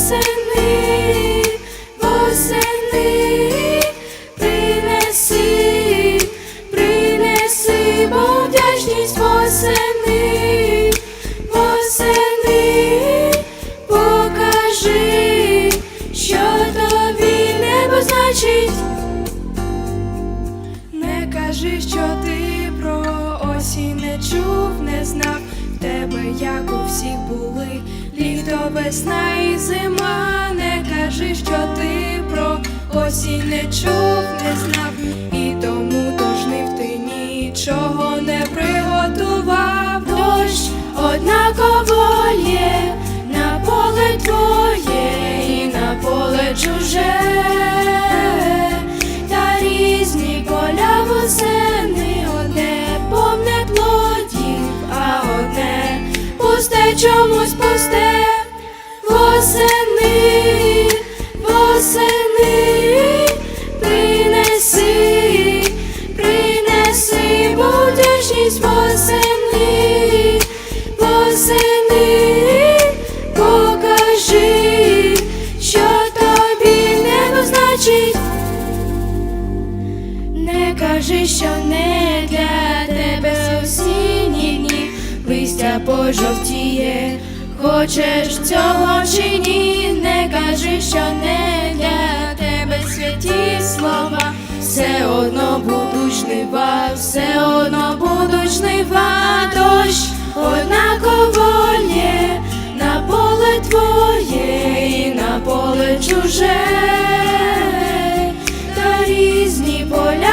восени, восени, принеси, принеси, бо восени, восени, покажи, що тобі небо значить. Не кажи, що ти про осінь не чув, не знав тебе, як у всіх були літо, весна і зима. Не кажи, що ти про осінь не чув, не знав, і тому до жнив ти нічого не приготував. Дощ однаково є на поле твоє і на поле чуже пусте чомусь пусте восени, восени, принеси, принеси, бо вдячність восени, восени, покажи, що тобі небо значить. Не кажи, що не для листя пожовтіє, хочеш цього чи ні, не кажи, що не для тебе святі слова, все одно будуть жнива, все одно будуть жнива, дощ однаково лє на поле твоє і на поле чуже. Та різні поля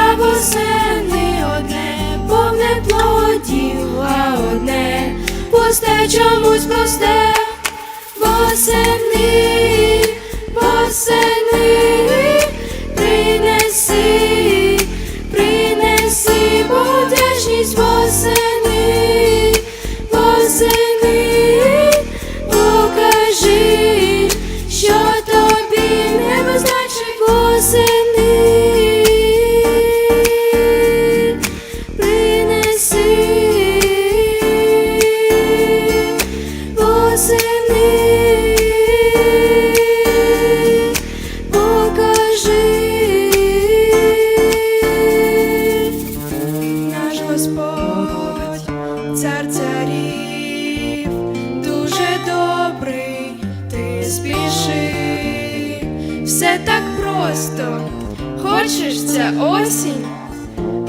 пусте чомусь просте. Восени, восени, просто. Хочеш ця осінь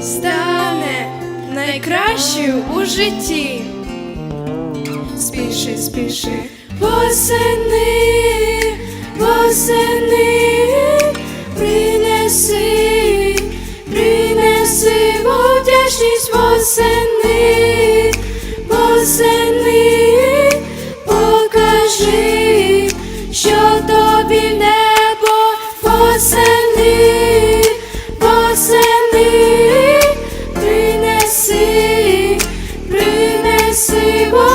стане найкращою у житті. Спіши, спіши, восени, восени, принеси, принеси, вдячність восени.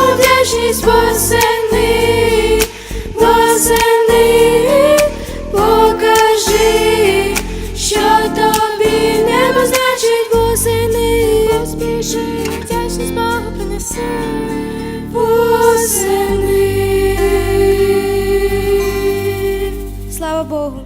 Одяжність восени, восени, покажи, що тобі небо значить восени, поспіши, вдячність Богу. Слава Богу.